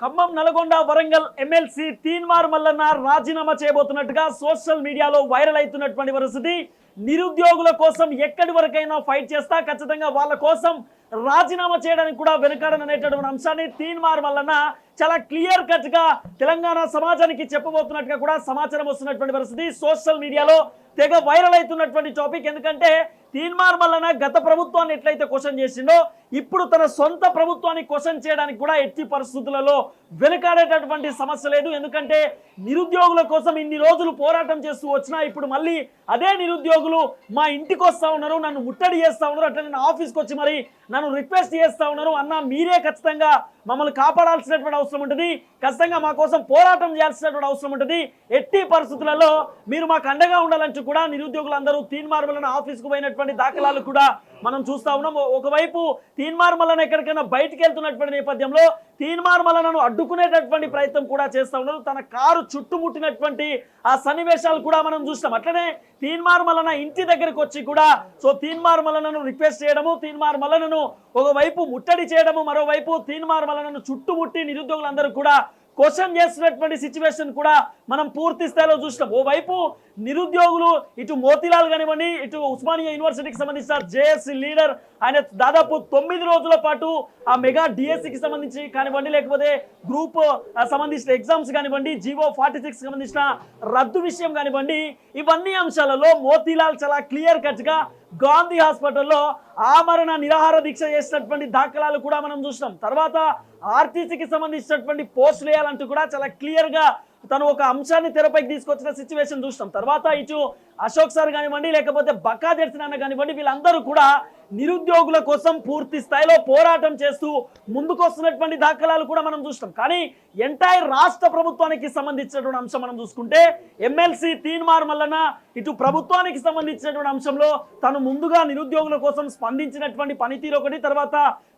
Khammam Nalgonda Warangal MLC Teenmar Mallanna రాజీనామా చేయబోతున్నట్టుగా social మీడియాలో వైరల్ అవుతున్నటువంటి పరిస్థితి. నిరుద్యోగుల కోసం ఎక్కడి వరకైనా ఫైట్ చేస్తా ఖచ్చితంగా వాళ్ళ కోసం రాజీనామా చేయడానికి కూడా వెనుకాడననేటటువంటి అంశాన్ని తీన్మార్ మల్లన్న చాలా క్లియర్ కట్గా తెలంగాణ సమాజానికి చెప్పబోతున్నట్టుగా కూడా సమాచారం వస్తున్నటువంటి పరిస్థితి. సోషల్ మీడియాలో తెగ వైరల్ అవుతున్నటువంటి టాపిక్. ఎందుకంటే తీన్మార్ మల్లన గత ప్రభుత్వాన్ని ఎట్లయితే క్వశ్చన్ చేసిండో ఇప్పుడు తన సొంత ప్రభుత్వాన్ని క్వశ్చన్ చేయడానికి కూడా ఎట్టి పరిస్థితులలో వెనుకాడేటటువంటి సమస్య లేదు. ఎందుకంటే నిరుద్యోగుల కోసం ఇన్ని రోజులు పోరాటం చేస్తూ వచ్చినా ఇప్పుడు మళ్ళీ అదే నిరుద్యోగులు మా ఇంటికి వస్తా ఉన్నారు నన్ను ముట్టడి చేస్తా ఉన్నారు అట్లా నేను ఆఫీస్కి వచ్చి మరి నన్ను రిక్వెస్ట్ చేస్తా ఉన్నారు అన్న మీరే ఖచ్చితంగా మమ్మల్ని కాపాడాల్సినటువంటి అవసరం ఉంటుంది. ఖచ్చితంగా మా కోసం పోరాటం చేయాల్సినటువంటి అవసరం ఉంటుంది. ఎట్టి పరిస్థితులలో మీరు మాకు అండగా ఉండాలంటూ కూడా నిరుద్యోగులందరూ తీన్మార్మలన ఆఫీస్కు పోయినటువంటి దాఖలాలు కూడా మనం చూస్తా ఉన్నాం. ఒకవైపు తీన్మార్మలన ఎక్కడికైనా బయటికి వెళ్తున్నటువంటి నేపథ్యంలో తీన్మార్మలనను అడ్డుకునేటటువంటి ప్రయత్నం కూడా చేస్తా ఉన్నారు తన కారు చుట్టుముట్టినటువంటి ఆ సన్నివేశాలు కూడా మనం చూస్తాం అట్లనే తీన్మార్ మలన ఇంటి దగ్గరకు వచ్చి కూడా సో తీన్మార్ మలనను రిక్వెస్ట్ చేయడము తీన్మార్ మల్లనను ఒకవైపు ముట్టడి చేయడము మరోవైపు తీన్మార్ మలనను చుట్టుముట్టి నిరుద్యోగులందరూ కూడా క్వశ్చన్ చేస్తున్నటువంటి సిచ్యువేషన్ కూడా మనం పూర్తి స్థాయిలో చూసినాం. ఓవైపు నిరుద్యోగులు ఇటు మోతీలాల్ కానివ్వండి ఇటు ఉస్మానియా యూనివర్సిటీకి సంబంధించిన జేఎస్సీ లీడర్ ఆయన దాదాపు తొమ్మిది రోజుల పాటు ఆ మెగా డిఎస్సికి సంబంధించి కానివ్వండి లేకపోతే గ్రూప్ సంబంధించిన ఎగ్జామ్స్ కానివ్వండి జీవో ఫార్టీ సిక్స్ సంబంధించిన రద్దు విషయం కానివ్వండి ఇవన్నీ అంశాలలో మోతీలాల్ చాలా క్లియర్ కట్గా గాంధీ హాస్పిటల్లో ఆమరణ నిరాహార దీక్ష చేసినటువంటి దాఖలాలు కూడా మనం చూసినాం. తర్వాత ఆర్టీసీకి సంబంధించినటువంటి పోస్టులు వేయాలంటూ కూడా చాలా క్లియర్గా తను ఒక అంశాన్ని తెరపైకి తీసుకొచ్చిన సిచ్యువేషన్ చూస్తాం తర్వాత ఇటు అశోక్ సార్ కానివ్వండి లేకపోతే బక్కా జడ్సన్ కానివ్వండి వీళ్ళందరూ కూడా నిరుద్యోగుల కోసం పూర్తి స్థాయిలో పోరాటం చేస్తూ ముందుకొస్తున్నటువంటి దాఖలాలు కూడా మనం చూస్తాం. కానీ ఎంటైర్ రాష్ట్ర ప్రభుత్వానికి సంబంధించినటువంటి అంశం మనం చూసుకుంటే ఎమ్మెల్సీ తీన్మార్ మల్లన ఇటు ప్రభుత్వానికి సంబంధించినటువంటి అంశంలో తను ముందుగా నిరుద్యోగుల కోసం స్పందించినటువంటి పనితీరు ఒకటి తర్వాత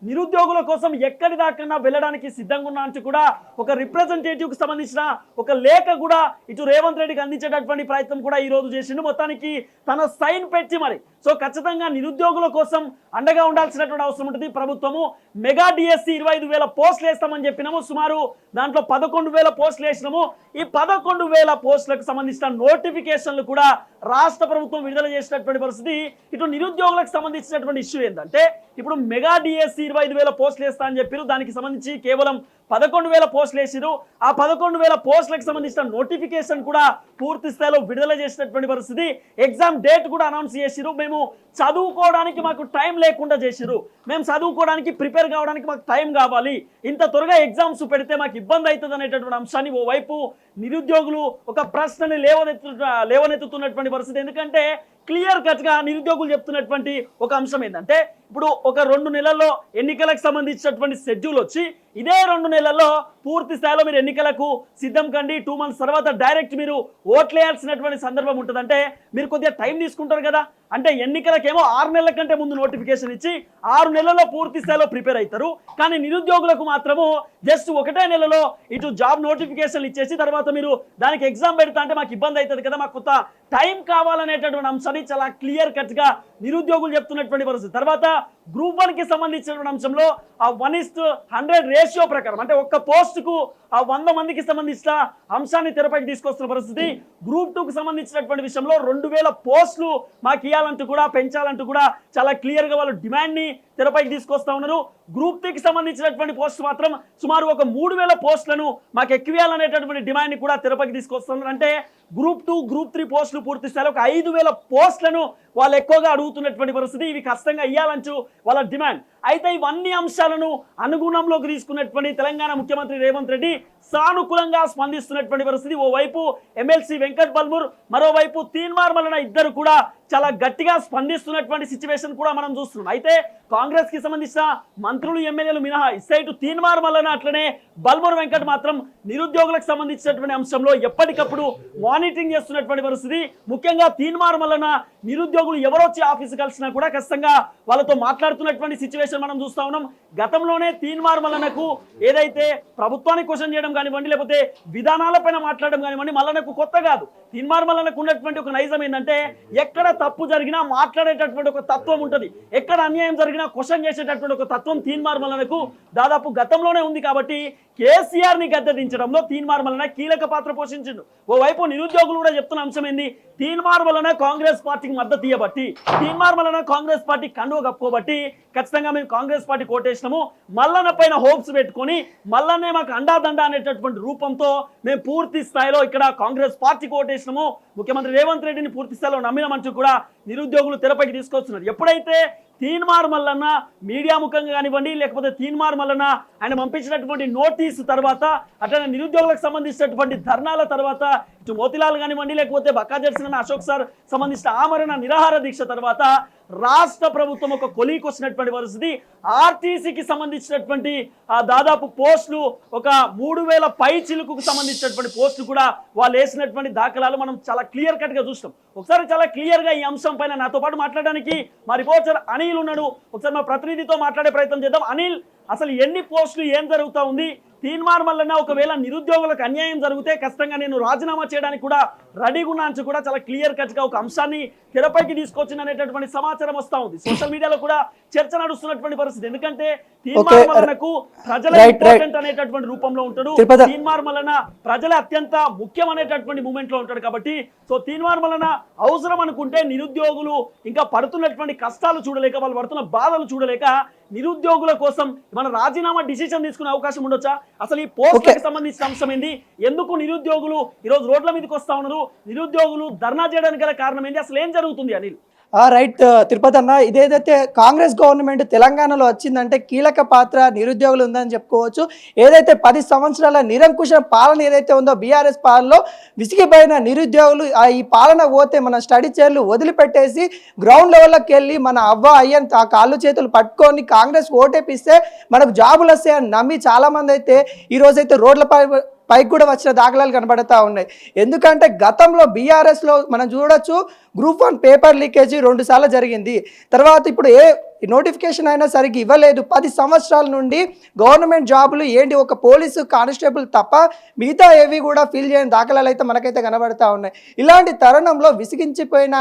నిరుద్యోగుల కోసం ఎక్కడి దాకన్నా వెళ్ళడానికి సిద్ధంగా ఉన్నా అంటూ కూడా ఒక రిప్రజెంటేటివ్కి సంబంధించిన ఒక లేఖ కూడా ఇటు రేవంత్ రెడ్డికి అందించేటటువంటి ప్రయత్నం కూడా ఈ రోజు చేసిండు. మొత్తానికి తన సైన్ పెట్టి మరి. సో ఖచ్చితంగా నిరుద్యోగుల కోసం అండగా ఉండాల్సినటువంటి అవసరం ఉంటుంది. ప్రభుత్వము మెగా డిఎస్సి ఇరవై ఐదు వేల పోస్టులు వేస్తామని చెప్పినాము. సుమారు దాంట్లో పదకొండు వేల పోస్టులు వేసినాము. ఈ పదకొండు వేల పోస్టులకు సంబంధించిన నోటిఫికేషన్లు కూడా రాష్ట్ర ప్రభుత్వం విడుదల చేసినటువంటి పరిస్థితి. ఇటు నిరుద్యోగులకు సంబంధించినటువంటి ఇష్యూ ఏంటంటే ఇప్పుడు మెగా డిఎస్సి ఇరవై ఐదు వేల పోస్టులు వేస్తా అని చెప్పారు దానికి సంబంధించి కేవలం పదకొండు వేల పోస్టులు వేసిరు ఆ పదకొండు వేల పోస్టులకు సంబంధించిన నోటిఫికేషన్ కూడా పూర్తి స్థాయిలో విడుదల చేసినటువంటి పరిస్థితి. ఎగ్జామ్ డేట్ కూడా అనౌన్స్ చేసిరు మేము చదువుకోవడానికి మాకు టైం లేకుండా చేసిరు మేము చదువుకోవడానికి ప్రిపేర్ కావడానికి మాకు టైం కావాలి. ఇంత త్వరగా ఎగ్జామ్స్ పెడితే మాకు ఇబ్బంది అవుతుంది అనేటటువంటి అంశాన్ని ఓవైపు నిరుద్యోగులు ఒక ప్రశ్నని లేవనెత్తు లేవనెత్తుతున్నటువంటి పరిస్థితి. ఎందుకంటే క్లియర్ కట్గా నిరుద్యోగులు చెప్తున్నటువంటి ఒక అంశం ఏంటంటే ఇప్పుడు ఒక రెండు నెలల్లో ఎన్నికలకు సంబంధించినటువంటి షెడ్యూల్ వచ్చి ఇదే రెండు నెలల్లో పూర్తి స్థాయిలో మీరు ఎన్నికలకు సిద్ధం కండి. టూ మంత్స్ తర్వాత డైరెక్ట్ మీరు ఓట్లేయాల్సినటువంటి సందర్భం ఉంటుందంటే మీరు కొద్దిగా టైం తీసుకుంటారు కదా. అంటే ఎన్నికలకేమో ఆరు నెలల కంటే ముందు నోటిఫికేషన్ ఇచ్చి ఆరు నెలల్లో పూర్తి స్థాయిలో ప్రిపేర్ అవుతారు కానీ నిరుద్యోగులకు మాత్రము జస్ట్ ఒకటే నెలలో ఇటు జాబ్ నోటిఫికేషన్ ఇచ్చేసి తర్వాత మీరు దానికి ఎగ్జామ్ పెడతా అంటే మాకు ఇబ్బంది అవుతుంది కదా. మాకు కొత్త టైం కావాలనేటటువంటి అంశాన్ని చాలా క్లియర్ కట్గా నిరుద్యోగులు చెప్తున్నటువంటి పరిస్థితి. తర్వాత గ్రూప్ వన్కి సంబంధించినటువంటి అంశంలో ఆ వన్ ఇస్ట్ హండ్రెడ్ రేషియో ప్రకారం అంటే ఒక్క పోస్ట్కు ఆ వంద మందికి సంబంధించిన అంశాన్ని తెరపైకి తీసుకొస్తున్న పరిస్థితి. గ్రూప్ టూకు సంబంధించినటువంటి విషయంలో రెండు వేల పోస్టులు మాకు ఇవ్వాలంటూ కూడా పెంచాలంటూ కూడా చాలా క్లియర్గా వాళ్ళు డిమాండ్ని తెరపైకి తీసుకొస్తా ఉన్నారు. గ్రూప్ త్రీకి సంబంధించినటువంటి పోస్ట్ మాత్రం సుమారు ఒక మూడు వేల పోస్టులను మాకు ఎక్కువేయాలనేటటువంటి డిమాండ్ని కూడా తెరపైకి తీసుకొస్తున్నారు అంటే గ్రూప్ టూ గ్రూప్ త్రీ పోస్టులు పూర్తి స్థాయిలో ఒక ఐదు వేల పోస్టులను వాళ్ళు ఎక్కువగా అడుగుతున్నటువంటి పరిస్థితి. ఇవి కష్టంగా ఇవ్వాలంటూ వాళ్ళ డిమాండ్. అయితే ఇవన్నీ అంశాలను అనుగుణంలోకి తీసుకున్నటువంటి తెలంగాణ ముఖ్యమంత్రి రేవంత్ రెడ్డి సానుకూలంగా స్పందిస్తున్నటువంటి పరిస్థితి. ఓవైపు ఎమ్మెల్సీ వెంకట్ బల్మూర్ మరోవైపు తీన్మార్ మల్లన ఇద్దరు కూడా చాలా గట్టిగా స్పందిస్తున్నటువంటి సిచ్యువేషన్ కూడా మనం చూస్తున్నాం. అయితే కాంగ్రెస్కి సంబంధించిన మంత్రులు ఎమ్మెల్యేలు మినహా ఇటు తీన్మార్ మల్లన అట్లనే బల్మూర్ వెంకట్ మాత్రం నిరుద్యోగులకు సంబంధించినటువంటి అంశంలో ఎప్పటికప్పుడు మానిటరింగ్ చేస్తున్నటువంటి పరిస్థితి. ముఖ్యంగా తీన్మార్ మల్లన నిరుద్యోగులు ఎవరొచ్చి ఆఫీస్ కలిసినా కూడా ఖచ్చితంగా వాళ్ళతో మాట్లాడుతున్నటువంటి సిచ్యువేషన్ మనం చూస్తా ఉన్నాం. గతంలోనే తీన్మార్ మల్లనకు ఏదైతే ప్రభుత్వాన్ని క్వశ్చన్ చేయడం కానివ్వండి లేకపోతే విధానాలపైన మాట్లాడడం కానివ్వండి మల్లనకు కొత్త కాదు. తీన్మార్ మల్లనకు ఉన్నటువంటి ఒక నైజం ఏంటంటే ఎక్కడ తప్పు జరిగినా మాట్లాడేటటువంటి ఒక తత్వం ఉంటుంది. ఎక్కడ అన్యాయం జరిగినా క్వశ్చన్ చేసేటటువంటి ఒక తత్వం తీన్మార్ మల్లనకు దాదాపు గతంలోనే ఉంది కాబట్టి కేసీఆర్ని గద్దెదించడంలో తీన్మార్ మల్లన కీలక పాత్ర పోషించిండు. ఓవైపు నిరుద్యోగులు కూడా చెప్తున్న అంశం ఏంది? తీన్మార్ వలన కాంగ్రెస్ పార్టీకి మద్దతు ఇవ్వబట్టి తీన్మార్ వలన కాంగ్రెస్ పార్టీ కండువ కప్పుకోబట్టి ఖచ్చితంగా మేము కాంగ్రెస్ పార్టీ కోటేసినాము. మల్లన్న పైన హోప్స్ పెట్టుకొని మల్లన్నే మాకు అండాదండ అనేటటువంటి రూపంతో మేము పూర్తి స్థాయిలో ఇక్కడ కాంగ్రెస్ పార్టీ కోటేసినాము. ముఖ్యమంత్రి రేవంత్ రెడ్డిని పూర్తి స్థాయిలో నమ్మినమంటూ కూడా నిరుద్యోగులు తెరపైకి తీసుకొస్తున్నారు. ఎప్పుడైతే తీన్మార్ మల్లన్న మీడియా ముఖంగా కానివ్వండి లేకపోతే తీన్మార్ మల్లన్న ఆయన పంపించినటువంటి నోటీసు తర్వాత అట్లనే నిరుద్యోగులకు సంబంధించినటువంటి ధర్నాల తర్వాత ఇటు మోతిలాల్ కానివ్వండి లేకపోతే బక్కా జడ్సన్ అశోక్ సార్ సంబంధించిన ఆమరణ నిరాహార దీక్ష తర్వాత రాష్ట్ర ప్రభుత్వం ఒక కొలీకి వచ్చినటువంటి పరిస్థితి. ఆర్టీసీకి సంబంధించినటువంటి ఆ దాదాపు పోస్టులు ఒక మూడు వేల పై చిలుకు సంబంధించినటువంటి పోస్టులు కూడా వాళ్ళు వేసినటువంటి దాఖలాలు మనం చాలా క్లియర్ కట్గా చూస్తాం. ఒకసారి చాలా క్లియర్గా ఈ అంశం పైన నాతో పాటు మాట్లాడడానికి మా రిపోర్టర్ అనిల్ ఉన్నాడు. ఒకసారి మా ప్రతినిధితో మాట్లాడే ప్రయత్నం చేద్దాం. అనిల్ అసలు ఎన్ని పోస్టులు ఏం జరుగుతూ ఉంది? తీన్మార్ మల్లన్న ఒకవేళ నిరుద్యోగులకు అన్యాయం జరిగితే కష్టంగా నేను రాజీనామా చేయడానికి కూడా రెడీగా ఉన్నా అని కూడా చాలా క్లియర్ కట్గా ఒక అంశాన్ని తెరపైకి తీసుకొచ్చిన అనేటటువంటి సమాచారం వస్తా ఉంది. సోషల్ మీడియాలో కూడా చర్చ నడుస్తున్నటువంటి పరిస్థితి. ఎందుకంటే ప్రజల. ఇంపార్టెంట్ అనేటటువంటి రూపంలో ఉంటాడు. మల్లన ప్రజల అత్యంత ముఖ్యమైనటువంటి మూమెంట్లో ఉంటాడు కాబట్టి సో తీన్మార్ మల్లన అవసరం అనుకుంటే నిరుద్యోగులు ఇంకా పడుతున్నటువంటి కష్టాలు చూడలేక వాళ్ళు పడుతున్న బాధలు చూడలేక నిరుద్యోగుల కోసం మన రాజీనామా డిసిషన్ తీసుకునే అవకాశం ఉండొచ్చా? అసలు ఈ పోస్టులకు Okay. సంబంధించిన అంశం ఏంది? ఎందుకు నిరుద్యోగులు ఈ రోజు రోడ్ల మీదకి వస్తా ఉన్నారు? నిరుద్యోగులు ధర్నా చేయడానికి గల కారణం ఏంది అసలు ఏం జరుగుతుంది అనిల్? ఆ, రైట్ తిరుపతి అన్న ఇదేదైతే కాంగ్రెస్ గవర్నమెంట్ తెలంగాణలో వచ్చిందంటే కీలక పాత్ర నిరుద్యోగులు ఉందని చెప్పుకోవచ్చు. ఏదైతే పది సంవత్సరాల నిరంకుశ పాలన ఏదైతే ఉందో బీఆర్ఎస్ పాలనలో విసిగిపోయిన నిరుద్యోగులు ఆ ఈ పాలన పోతే మన స్టడీ చైర్లు వదిలిపెట్టేసి గ్రౌండ్ లెవెల్లోకి వెళ్ళి మన అవ్వ అయ్యని ఆ కాళ్ళు చేతులు పట్టుకొని కాంగ్రెస్ ఓటేపిస్తే మనకు జాబులు వస్తాయని నమ్మి చాలామంది అయితే ఈ రోజైతే రోడ్లపై పైకి కూడా వచ్చిన దాఖలాలు కనబడతా ఉన్నాయి. ఎందుకంటే గతంలో బీఆర్ఎస్లో మనం చూడొచ్చు గ్రూప్ వన్ పేపర్ లీకేజీ రెండు సార్లు జరిగింది. తర్వాత ఇప్పుడు ఏ నోటిఫికేషన్ అయినా సరిగ్గా ఇవ్వలేదు. పది సంవత్సరాల నుండి గవర్నమెంట్ జాబులు ఏంటి? ఒక పోలీసు కానిస్టేబుల్ తప్ప మిగతా ఏవి కూడా ఫిల్ చేయని దాఖలాలు అయితే మనకైతే కనబడతా ఉన్నాయి. ఇలాంటి తరుణంలో విసిగించిపోయిన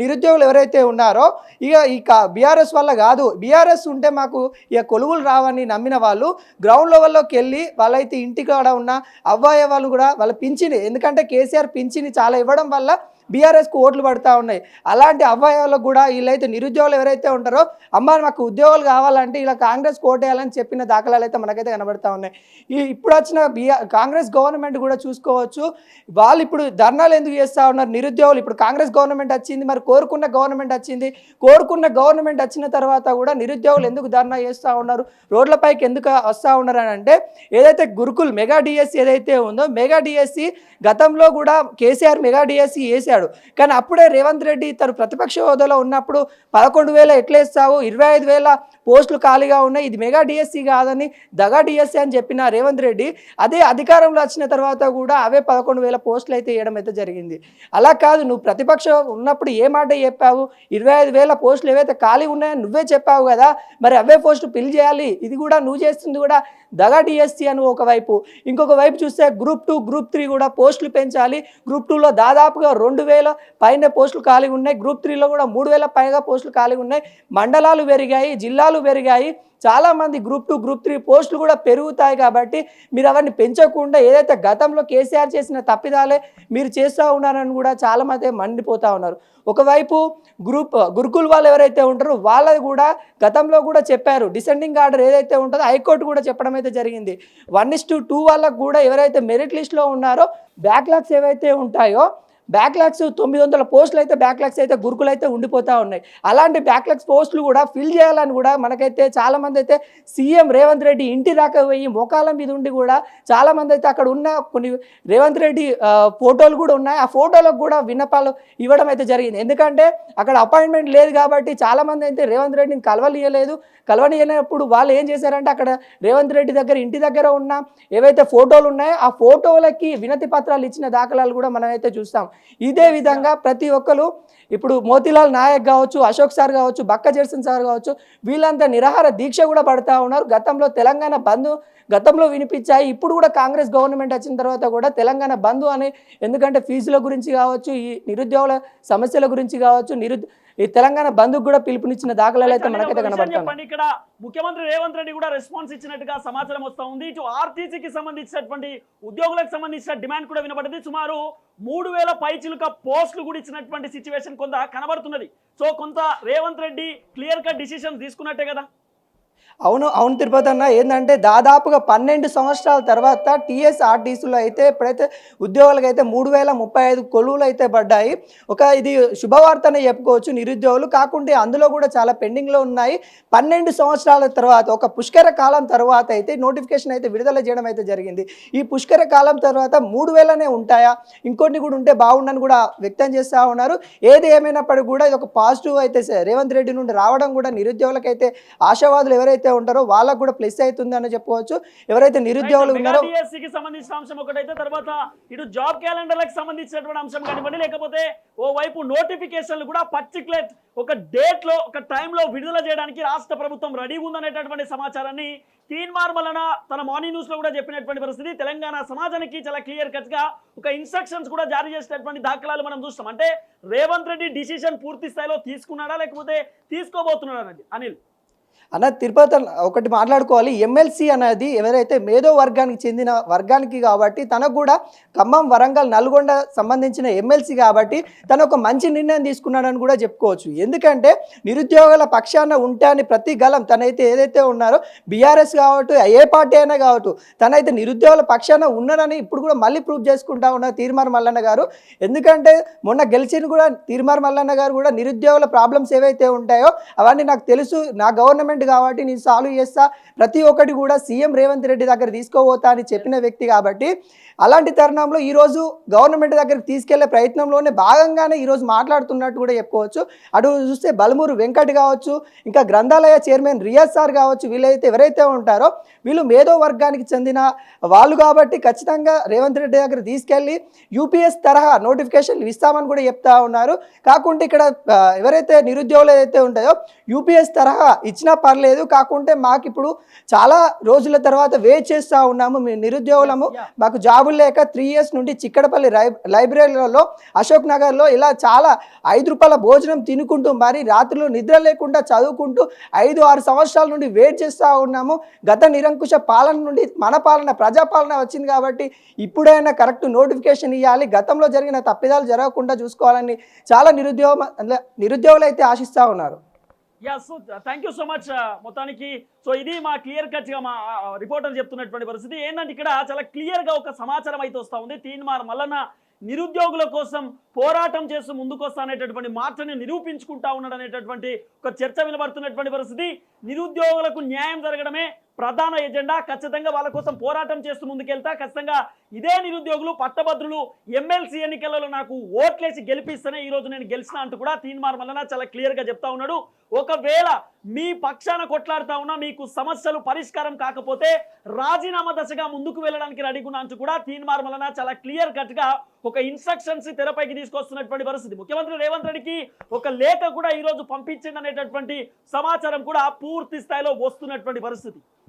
నిరుద్యోగులు ఎవరైతే ఉన్నారో ఇక ఈ బీఆర్ఎస్ వల్ల కాదు. బీఆర్ఎస్ ఉంటే మాకు ఇక కొలువులు రావని నమ్మిన వాళ్ళు గ్రౌండ్ లెవెల్లోకి వెళ్ళి వాళ్ళైతే ఇంటికాడ ఉన్న అవ్వాయ వాళ్ళు కూడా వాళ్ళ పింఛని ఎందుకంటే కేసీఆర్ పింఛని చాలా ఇవ్వడం వల్ల బీఆర్ఎస్కు ఓట్లు పడతా ఉన్నాయి. అలాంటి అవ్వయాలకు కూడా వీళ్ళైతే నిరుద్యోగులు ఎవరైతే ఉంటారో అమ్మ మాకు ఉద్యోగాలు కావాలంటే ఇలా కాంగ్రెస్ వేయాలని చెప్పిన దాఖలాలు అయితే మనకైతే కనబడతా ఉన్నాయి. ఈ ఇప్పుడు వచ్చిన బీఆర్ కాంగ్రెస్ గవర్నమెంట్ కూడా చూసుకోవచ్చు. వాళ్ళు ఇప్పుడు ధర్నాలు ఎందుకు చేస్తూ ఉన్నారు? నిరుద్యోగులు ఇప్పుడు కాంగ్రెస్ గవర్నమెంట్ వచ్చింది మరి కోరుకున్న గవర్నమెంట్ వచ్చింది. కోరుకున్న గవర్నమెంట్ వచ్చిన తర్వాత కూడా నిరుద్యోగులు ఎందుకు ధర్నా చేస్తూ ఉన్నారు? రోడ్లపైకి ఎందుకు వస్తూ ఉన్నారు అని అంటే ఏదైతే గురుకుల్ మెగా డిఎస్సి ఏదైతే ఉందో మెగా డిఎస్సి గతంలో కూడా కేసీఆర్ మెగా డిఎస్సి చేశాడు. కానీ అప్పుడే రేవంత్ రెడ్డి తను ప్రతిపక్ష హోదాలో ఉన్నప్పుడు పదకొండు వేల ఎట్లేస్తావు? ఇరవై ఐదు వేల పోస్టులు ఖాళీగా ఉన్నాయి. ఇది మెగా డిఎస్సి కాదని దగా డిఎస్సి అని చెప్పిన రేవంత్ రెడ్డి అదే అధికారంలో వచ్చిన తర్వాత కూడా అవే పదకొండు వేల పోస్టులు అయితే వేయడం అయితే జరిగింది. అలా కాదు నువ్వు ప్రతిపక్షం ఉన్నప్పుడు ఏ మాట చెప్పావు? ఇరవై ఐదు వేల పోస్టులు ఏవైతే ఖాళీ ఉన్నాయో నువ్వే చెప్పావు కదా? మరి అవే పోస్టులు ఫిల్ చేయాలి. ఇది కూడా నువ్వు చేస్తుంది కూడా దగా డిఎస్సి అని ఒకవైపు ఇంకొక వైపు చూస్తే గ్రూప్ టూ గ్రూప్ త్రీ కూడా పోస్టులు పెంచాలి. గ్రూప్ టూలో దాదాపుగా రెండు వేల పైన పోస్టులు ఖాళీ ఉన్నాయి. గ్రూప్ త్రీలో కూడా మూడు వేల పైగా పోస్టులు ఖాళీ ఉన్నాయి. మండలాలు పెరిగాయి జిల్లాలు పెరిగాయి. చాలామంది గ్రూప్ టూ గ్రూప్ త్రీ పోస్టులు కూడా పెరుగుతాయి కాబట్టి మీరు అవన్నీ పెంచకుండా ఏదైతే గతంలో కేసీఆర్ చేసిన తప్పిదాలే మీరు చేస్తూ ఉన్నారని కూడా చాలామంది మండిపోతూ ఉన్నారు. ఒకవైపు గ్రూప్ గురుకుల్ వాళ్ళు ఎవరైతే ఉంటారో వాళ్ళది కూడా గతంలో కూడా చెప్పారు. డిసెండింగ్ ఆర్డర్ ఏదైతే ఉంటుందో హైకోర్టు కూడా చెప్పడం అయితే జరిగింది. వన్ ఇస్ టు టూ వాళ్ళకు కూడా ఎవరైతే మెరిట్ లిస్ట్లో ఉన్నారో బ్యాక్లాగ్స్ ఏవైతే ఉంటాయో బ్యాక్లాగ్స్ తొమ్మిది వందల పోస్టులు అయితే బ్యాక్లాగ్స్ అయితే గురుకులు అయితే ఉండిపోతూ ఉన్నాయి. అలాంటి బ్యాక్లాగ్స్ పోస్టులు కూడా ఫిల్ చేయాలని కూడా మనకైతే చాలామంది అయితే సీఎం రేవంత్ రెడ్డి ఇంటి దాకా పోయి మోకాల మీద ఉండి కూడా చాలామంది అయితే అక్కడ ఉన్న కొన్ని రేవంత్ రెడ్డి ఫోటోలు కూడా ఉన్నాయి. ఆ ఫోటోలకు కూడా విన్నపాలు ఇవ్వడం అయితే జరిగింది. ఎందుకంటే అక్కడ అపాయింట్మెంట్ లేదు కాబట్టి చాలామంది అయితే రేవంత్ రెడ్డిని కలవనియలేదు. కలవనియనప్పుడు వాళ్ళు ఏం చేశారంటే అక్కడ రేవంత్ రెడ్డి దగ్గర ఇంటి దగ్గర ఉన్న ఏవైతే ఫోటోలు ఉన్నాయో ఆ ఫోటోలకి వినతి పత్రాలు ఇచ్చిన దాఖలాలు కూడా మనం అయితే చూస్తాం. ఇదే విధంగా ప్రతి ఒక్కరు ఇప్పుడు మోతీలాల్ నాయక్ కావచ్చు అశోక్ సార్ కావచ్చు బక్క జర్సన్ సార్ కావచ్చు వీళ్ళంతా నిరాహార దీక్ష కూడా పడతా ఉన్నారు. గతంలో తెలంగాణ బంధు గతంలో వినిపించాయి. ఇప్పుడు కూడా కాంగ్రెస్ గవర్నమెంట్ వచ్చిన తర్వాత కూడా తెలంగాణ బంధు అని ఎందుకంటే ఫీజుల గురించి కావచ్చు ఈ నిరుద్యోగుల సమస్యల గురించి కావచ్చు నిరుద్యో ఈ తెలంగాణ బంధుకు కూడా పిలుపునిచ్చిన దాఖలాలు అయితే మనకైతే చెప్పండి ఇక్కడ ముఖ్యమంత్రి రేవంత్ రెడ్డి కూడా రెస్పాన్స్ ఇచ్చినట్టుగా సమాచారం వస్తా ఉంది. ఇటు ఆర్టీసీకి సంబంధించినటువంటి ఉద్యోగులకు సంబంధించిన డిమాండ్ కూడా వినబడింది. సుమారు మూడు వేల పైచిలుక పోస్టులు కూడా ఇచ్చినటువంటి సిచ్యువేషన్ కొంత కనబడుతున్నది. సో కొంత Revanth Reddy clear cut decision తీసుకున్నట్టే కదా? అవును అవును తిరుపతి అన్న ఏంటంటే దాదాపుగా పన్నెండు సంవత్సరాల తర్వాత టీఎస్ఆర్టీసీలో అయితే ఇప్పుడైతే ఉద్యోగులకు అయితే మూడు వేల ముప్పై ఐదు కొలువులు అయితే పడ్డాయి. ఒక ఇది శుభవార్తనే చెప్పుకోవచ్చు నిరుద్యోగులు. కాకుంటే అందులో కూడా చాలా పెండింగ్లో ఉన్నాయి. పన్నెండు సంవత్సరాల తర్వాత ఒక పుష్కర కాలం తర్వాత అయితే నోటిఫికేషన్ అయితే విడుదల చేయడం అయితే జరిగింది. ఈ పుష్కర కాలం తర్వాత మూడు వేలనే ఉంటాయా? ఇంకొన్ని కూడా ఉంటే బాగుండని కూడా వ్యక్తం చేస్తూ ఉన్నారు. ఏది ఏమైనప్పటికీ కూడా ఇది ఒక పాజిటివ్ అయితే రేవంత్ రెడ్డి నుండి రావడం కూడా నిరుద్యోగులకైతే ఆశావాదులు ఎవరైతే ఉంటారో వాళ్ళకు కూడా ప్లస్ అవుతుంది అని చెప్పుకోవచ్చు ఎవరైతే నిరుద్యోగులు ఉన్నారో సంబంధించిన అంశం ఒకటైతే తర్వాత ఇటు జాబ్ క్యాలెండర్లకు సంబంధించినటువంటి అంశం కానివ్వండి లేకపోతే ఓ వైపు నోటిఫికేషన్లు కూడా పర్టికులర్ ఒక డేట్లో ఒక టైంలో విడుదల చేయడానికి రాష్ట్ర ప్రభుత్వం రెడీ ఉందనేటటువంటి సమాచారాన్ని తీన్మార్ వలన తన మార్నింగ్ న్యూస్లో కూడా చెప్పినటువంటి పరిస్థితి. తెలంగాణ సమాజానికి చాలా క్లియర్ కట్గా ఒక ఇన్స్ట్రక్షన్స్ కూడా జారీ చేసినటువంటి దాఖలాలు మనం చూస్తాం. అంటే రేవంత్ రెడ్డి డిసిషన్ పూర్తి స్థాయిలో తీసుకున్నాడా లేకపోతే తీసుకోబోతున్నాడా అనిల్? అన్న తిరుపతి ఒకటి మాట్లాడుకోవాలి. ఎమ్మెల్సీ అనేది ఎవరైతే మేధో వర్గానికి చెందిన వర్గానికి కాబట్టి తనకు కూడా ఖమ్మం వరంగల్ నల్గొండ సంబంధించిన ఎమ్మెల్సీ కాబట్టి తను ఒక మంచి నిర్ణయం తీసుకున్నాడని కూడా చెప్పుకోవచ్చు. ఎందుకంటే నిరుద్యోగుల పక్షాన ఉంటాని ప్రతి గలం తనైతే ఏదైతే ఉన్నారో బీఆర్ఎస్ కావచ్చు ఏ పార్టీ అయినా కావచ్చు తనైతే నిరుద్యోగుల పక్షాన ఉన్నాడని ఇప్పుడు కూడా మళ్ళీ ప్రూవ్ చేసుకుంటా ఉన్నారు తీర్మార్ మల్లన్న గారు. ఎందుకంటే మొన్న గెలిచిన కూడా తీర్మార్ మల్లన్న గారు కూడా నిరుద్యోగుల ప్రాబ్లమ్స్ ఏవైతే ఉంటాయో అవన్నీ నాకు తెలుసు. నా గవర్నమెంట్ కాబట్టి నేను సాల్వ్ చేస్తా. ప్రతి ఒక్కటి కూడా సీఎం రేవంత్ రెడ్డి దగ్గర తీసుకోబోతా అని చెప్పిన వ్యక్తి కాబట్టి అలాంటి తరుణంలో ఈరోజు గవర్నమెంట్ దగ్గరికి తీసుకెళ్ళే ప్రయత్నంలోనే భాగంగానే ఈరోజు మాట్లాడుతున్నట్టు కూడా చెప్పుకోవచ్చు. అటు చూస్తే బలమూరు వెంకట్ కావచ్చు ఇంకా గ్రంథాలయ చైర్మన్ రియాజ్ సార్ కావచ్చు వీళ్ళైతే ఎవరైతే ఉంటారో వీళ్ళు మేధో వర్గానికి చెందిన వాళ్ళు కాబట్టి ఖచ్చితంగా రేవంత్ రెడ్డి దగ్గర తీసుకెళ్ళి యూపీఎస్ తరహా నోటిఫికేషన్లు ఇస్తామని కూడా చెప్తా ఉన్నారు. కాకుంటే ఇక్కడ ఎవరైతే నిరుద్యోగులు ఏదైతే ఉంటాయో యూపీఎస్ తరహా ఇచ్చినా పర్లేదు కాకుంటే మాకు ఇప్పుడు చాలా రోజుల తర్వాత వెయిట్ చేస్తూ ఉన్నాము మేము నిరుద్యోగులము. మాకు జాబులు లేక త్రీ ఇయర్స్ నుండి చిక్కడపల్లి లైబ్రరీలలో అశోక్ నగర్లో ఇలా చాలా ఐదు రూపాయల భోజనం తినుకుంటూ మరి రాత్రులు నిద్ర లేకుండా చదువుకుంటూ ఐదు ఆరు సంవత్సరాల నుండి వెయిట్ చేస్తూ ఉన్నాము. గత నిరంకుశ పాలన నుండి మన పాలన ప్రజాపాలన వచ్చింది కాబట్టి ఇప్పుడైనా కరెక్ట్ నోటిఫికేషన్ ఇవ్వాలి గతంలో జరిగిన తప్పిదాలు జరగకుండా చూసుకోవాలని చాలా నిరుద్యోగ నిరుద్యోగులు అయితే ఆశిస్తూ ఉన్నారు. Yeah so thank you so much మొత్తానికి. సో ఇది మా క్లియర్ కట్గా మా రిపోర్టర్ చెప్తున్నటువంటి పరిస్థితి. ఏంటంటే ఇక్కడ చాలా క్లియర్గా ఒక సమాచారం అయితే వస్తూ ఉంది. తీన్మార్ మల్లన్న నిరుద్యోగుల కోసం పోరాటం చేస్తూ ముందుకొస్తా అనేటటువంటి మాటని నిరూపించుకుంటా ఉన్నాడు అనేటటువంటి ఒక చర్చ వినబడుతున్నటువంటి పరిస్థితి. నిరుద్యోగులకు న్యాయం జరగడమే ప్రధాన ఎజెండా ఖచ్చితంగా వాళ్ళ కోసం పోరాటం చేస్తూ ముందుకెళ్తా. ఖచ్చితంగా ఇదే నిరుద్యోగులు పట్టభద్రులు ఎమ్మెల్సీ ఎన్నికలలో నాకు ఓట్లేసి గెలిపిస్తేనే ఈ రోజు నేను గెలిచిన అంటూ కూడా తీన్మార్ మల్లన చాలా క్లియర్గా చెప్తా ఉన్నాడు. ఒకవేళ మీ పక్షాన కొట్లాడుతా ఉన్నా మీకు సమస్యలు పరిష్కారం కాకపోతే రాజీనామా దశగా ముందుకు వెళ్ళడానికి రెడీగా అంటూ కూడా తీన్మార్ మల్లన చాలా క్లియర్ కట్గా ఒక ఇన్స్ట్రక్షన్స్ తెరపైకి తీసుకొస్తున్నటువంటి పరిస్థితి. ముఖ్యమంత్రి రేవంత్ రెడ్డికి ఒక లేఖ కూడా ఈ రోజు పంపించింది అనేటటువంటి సమాచారం కూడా పూర్తి స్థాయిలో వస్తున్నటువంటి పరిస్థితి.